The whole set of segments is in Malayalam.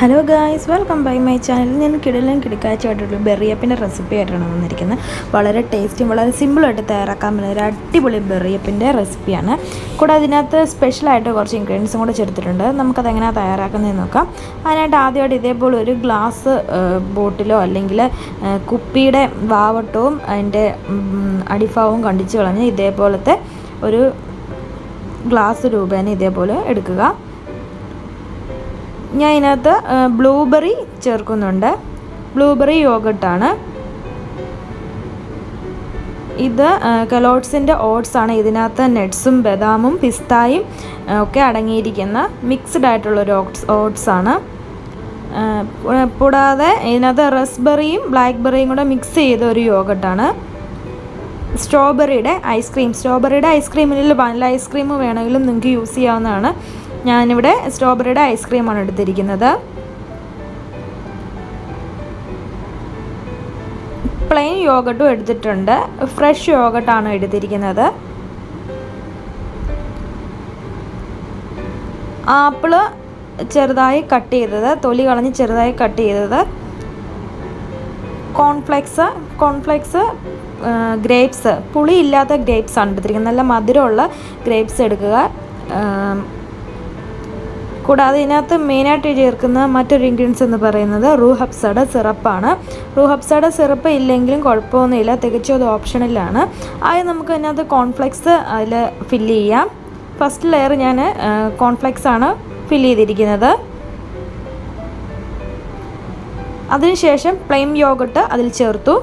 Hello guys welcome by my channel ഞാൻ കിടലും കിടക്കാച്ചായിട്ടുള്ള ബെറിയപ്പിന്റെ റെസിപ്പി ആയിട്ടാണ് വന്നിരിക്കുന്നത്. വളരെ ടേസ്റ്റും വളരെ സിമ്പിളായിട്ട് തയ്യാറാക്കാൻ പറ്റുന്ന ഒരു അടിപൊളി ബെറിയപ്പിന്റെ റെസിപ്പിയാണ് കൂടെ അതിനകത്ത് സ്പെഷ്യലായിട്ട് കുറച്ച് ഇൻഗ്രീഡിയൻസും കൂടെ ചേർത്തിട്ടുണ്ട്. നമുക്കത് എങ്ങനെ തയ്യാറാക്കുന്നതെന്ന് നോക്കാം. അതിനായിട്ട് ആദ്യമായിട്ട് ഇതേപോലെ ഒരു ഗ്ലാസ് ബോട്ടിലോ അല്ലെങ്കിൽ കുപ്പിയുടെ വാവട്ടവും അതിന്റെ അടിഭാവവും കണ്ടിച്ച് കളഞ്ഞ് ഇതേപോലത്തെ ഒരു ഗ്ലാസ് രൂപേണ ഇതേപോലെ എടുക്കുക. ഞാൻ ഇതിനകത്ത് ബ്ലൂബെറി ചേർക്കുന്നുണ്ട്. ബ്ലൂബെറി യോഗട്ടാണ് ഇത് കലോട്ട്സിന്റെ ഓട്സ് ആണ്. ഇതിനകത്ത് നെട്സും ബദാമും പിസ്തായും ഒക്കെ അടങ്ങിയിരിക്കുന്ന മിക്സ്ഡ് ആയിട്ടുള്ളൊരു ഓട്സ് ഓട്സ് ആണ്. കൂടാതെ ഇതിനകത്ത് റസ്ബെറിയും ബ്ലാക്ക്ബെറിയും കൂടെ മിക്സ് ചെയ്ത ഒരു യോഗട്ടാണ് സ്ട്രോബെറിയുടെ ഐസ്ക്രീം സ്ട്രോബെറിയുടെ ഐസ്ക്രീമിൽ വനില ഐസ്ക്രീം വേണമെങ്കിലും നിങ്ങൾക്ക് യൂസ് ചെയ്യാവുന്നതാണ്. ഞാനിവിടെ സ്ട്രോബെറിയുടെ ഐസ്ക്രീമാണ് എടുത്തിരിക്കുന്നത്. പ്ലെയിൻ യോഗട്ടും എടുത്തിട്ടുണ്ട്. ഫ്രഷ് യോഗട്ടാണ് എടുത്തിരിക്കുന്നത്. ആപ്പിൾ ചെറുതായി കട്ട് ചെയ്തത് തൊലി കളഞ്ഞ് ചെറുതായി കട്ട് ചെയ്തത്. Cornflakes cornflakes grapes. പുളിയില്ലാത്ത ഗ്രേപ്സ് ആണ് എടുത്തിരിക്കുന്നത്. നല്ല മധുരമുള്ള ഗ്രേപ്സ് എടുക്കുക. കൂടാതെ ഇതിനകത്ത് മെയിനായിട്ട് ചേർക്കുന്ന മറ്റൊരു ഇൻഗ്രീഡിയൻസ് എന്ന് പറയുന്നത് റൂഹബ്സഡ സിറപ്പാണ്. റൂഹബ്സഡ സിറപ്പ് ഇല്ലെങ്കിലും കുഴപ്പമൊന്നുമില്ല. തികച്ചും അത് ഓപ്ഷനിലാണ്. ആദ്യം നമുക്ക് അതിനകത്ത് കോൺഫ്ലെക്സ് അതിൽ ഫില്ല് ചെയ്യാം. ഫസ്റ്റ് ലെയർ ഞാൻ കോൺഫ്ലെക്സ് ആണ് ഫില്ല് ചെയ്തിരിക്കുന്നത്. അതിനുശേഷം പ്ലെയിൻ യോഗട്ട് അതിൽ ചേർത്തു.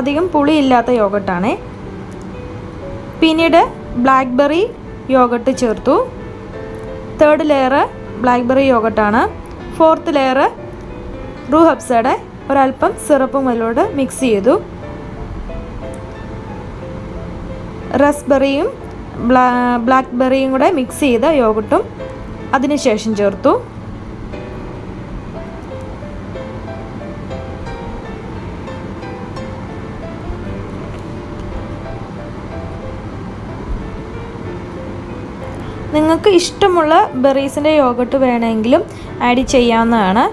അധികം പുളിയില്ലാത്ത യോഗട്ടാണേ പിന്നീട് ബ്ലാക്ക്ബെറി യോഗട്ട് ചേർത്തു. തേർഡ് ലെയർ ബ്ലാക്ക്ബെറി യോഗട്ടാണ്. ഫോർത്ത് ലെയർ റൂ ഹബ്സയുടെ ഒരല്പം സിറപ്പും അതിലോട്ട് മിക്സ് ചെയ്തു. റസ്ബെറിയും ബ്ലാ ബ്ലാക്ക്ബെറിയും കൂടെ മിക്സ് ചെയ്ത യോഗട്ടും അതിനുശേഷം ചേർത്തു. നിങ്ങൾക്ക് ഇഷ്ടമുള്ള ബെറീസിന്റെ യോഗട്ട് വേണമെങ്കിലും ആഡ് ചെയ്യാവുന്നതാണ്.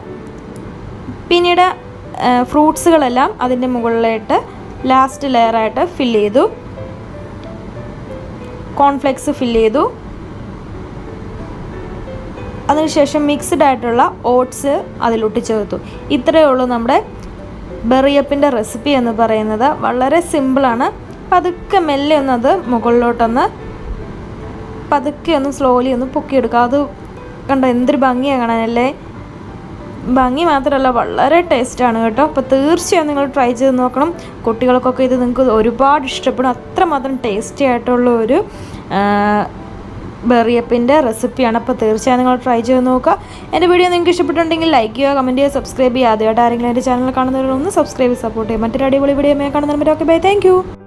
പിന്നീട് ഫ്രൂട്ട്സുകളെല്ലാം അതിന്റെ മുകളിലായിട്ട് ലാസ്റ്റ് ലെയറായിട്ട് ഫില്ല് ചെയ്തു. കോൺഫ്ലെക്സ് ഫില്ല് ചെയ്തു. അതിനുശേഷം മിക്സ്ഡ് ആയിട്ടുള്ള ഓട്സ് അതിലൊട്ട് ചേർത്തു. ഇത്രയേ ഉള്ളൂ നമ്മുടെ ബെറിയപ്പിന്റെ റെസിപ്പി എന്ന് പറയുന്നത്. വളരെ സിമ്പിളാണ് പതുക്കെ മെല്ലെ ഒന്നത് മുകളിലോട്ടൊന്ന് പതുക്കെ ഒന്ന് സ്ലോലി ഒന്ന് പൊക്കിയെടുക്കുക. അത് കണ്ടോ എന്തൊരു ഭംഗിയാണ് കാണാനല്ലേ ഭംഗി മാത്രമല്ല വളരെ ടേസ്റ്റാണ് കേട്ടോ. അപ്പോൾ തീർച്ചയായും നിങ്ങൾ ട്രൈ ചെയ്ത് നോക്കണം. കുട്ടികൾക്കൊക്കെ ഇത് നിങ്ങൾക്ക് ഒരുപാട് ഇഷ്ടപ്പെടും. അത്രമാത്രം ടേസ്റ്റി ആയിട്ടുള്ള ഒരു ബെറിയപ്പിന്റെ റെസിപ്പിയാണ് അപ്പോൾ തീർച്ചയായും നിങ്ങൾ ട്രൈ ചെയ്ത് നോക്കുക. എന്റെ വീഡിയോ നിങ്ങൾക്ക് ഇഷ്ടപ്പെട്ടുണ്ടെങ്കിൽ ലൈക്ക് ചെയ്യുക കമന്റ് ചെയ്യുക സബ്സ്ക്രൈബ് ചെയ്യുക. ആദ്യമായിട്ട് ആരെങ്കിലും എന്റെ ചാനൽ കാണുന്നവരൊന്ന് സബ്സ്ക്രൈബ് സപ്പോർട്ട് ചെയ്യുക. മറ്റൊരു അടിപൊളി വീഡിയോ കാണുന്നവരൊക്കെ ബൈ താങ്ക്